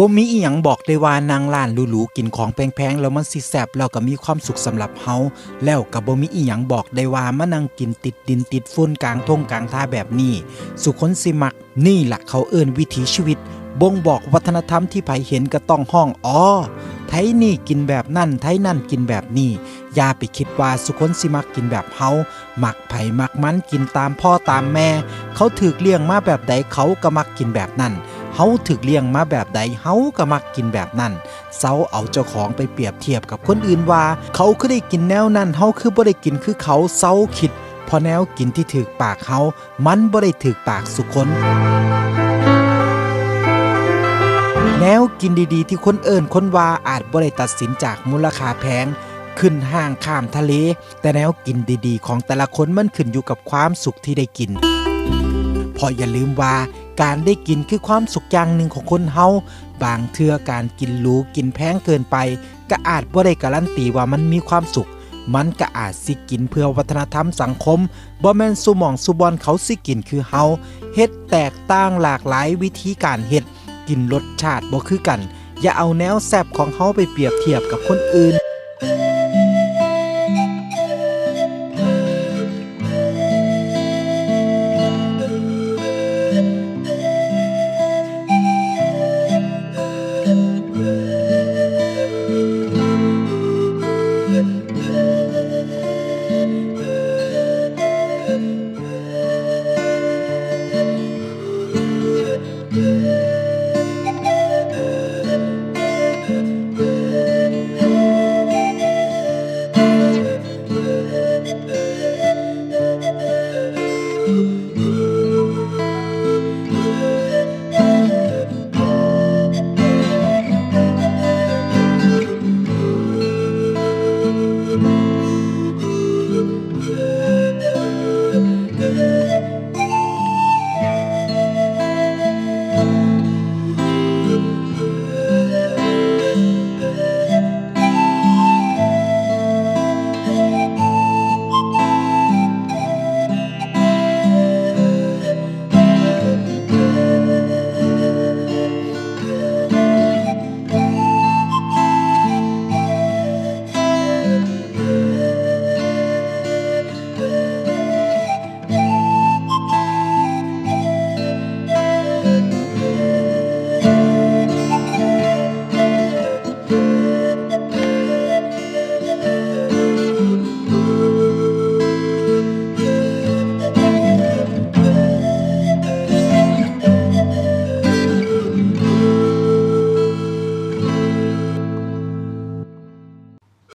บ่มีอีหยังบอกได้ว่านางล้านหรูๆกินของแพงๆแล้วมันสิแซ่บแล้วก็มีความสุขสำหรับเฮาแล้วก็บ่มีอีหยังบอกได้ว่ามานั่งกินติดดินติดฝุ่นกลางทงกลางท่าแบบนี้ สุคนสิมัก นี่ล่ะเขาเอิ้นวิถีชีวิต บ่งบอกวัฒนธรรมที่ไผเห็นก็ต้องห้องอ๋อไทยนี่กินแบบนั่นไทยนั่นกินแบบนี้อย่าไปคิดว่าสุคนสิมักกินแบบเฮาหมักไผ่มักมันกินตามพ่อตามแม่ เขาถูกเลี้ยงมาแบบใดเขาก็มักกินแบบนั้น เฮาถูกเลี้ยงมาแบบใดเฮาก็มักกินแบบนั้นเซาเอาเจ้าของไปเปรียบเทียบกับคนอื่นว่า เขาคือได้กินแนวนั้นเฮาคือบ่ได้กินคือเขาเซาคิดพอแนวกินที่ถูกปากเฮามันบ่ได้ถูกปากสุคนแนวกินดีๆ ที่คนเอิญคนว่าอาจบ่ได้ตัดสินจากมูลค่าแพงขึ้นห้างข้ามทะเล แต่แนวกินดีๆ ของแต่ละคนมันขึ้นอยู่กับความสุขที่ได้กิน พออย่าลืมว่า การได้กินคือความสุขอย่างหนึ่งของคนเฮาบางเทื่อการกินหรูกินแพงเกินไป ก็อาจบ่ได้การันตีว่ามันมีความสุข มันก็อาจสิกินเพื่อวัฒนธรรมสังคมบ่แม่นสุหมองสุบอนเขาสิกินคือเฮาเฮ็ดแตกต่างหลากหลายวิธีการเฮ็ดกินรสชาติบ่คือกัน อย่าเอาแนวแซบของเฮาไปเปรียบเทียบกับคนอื่น Ooh.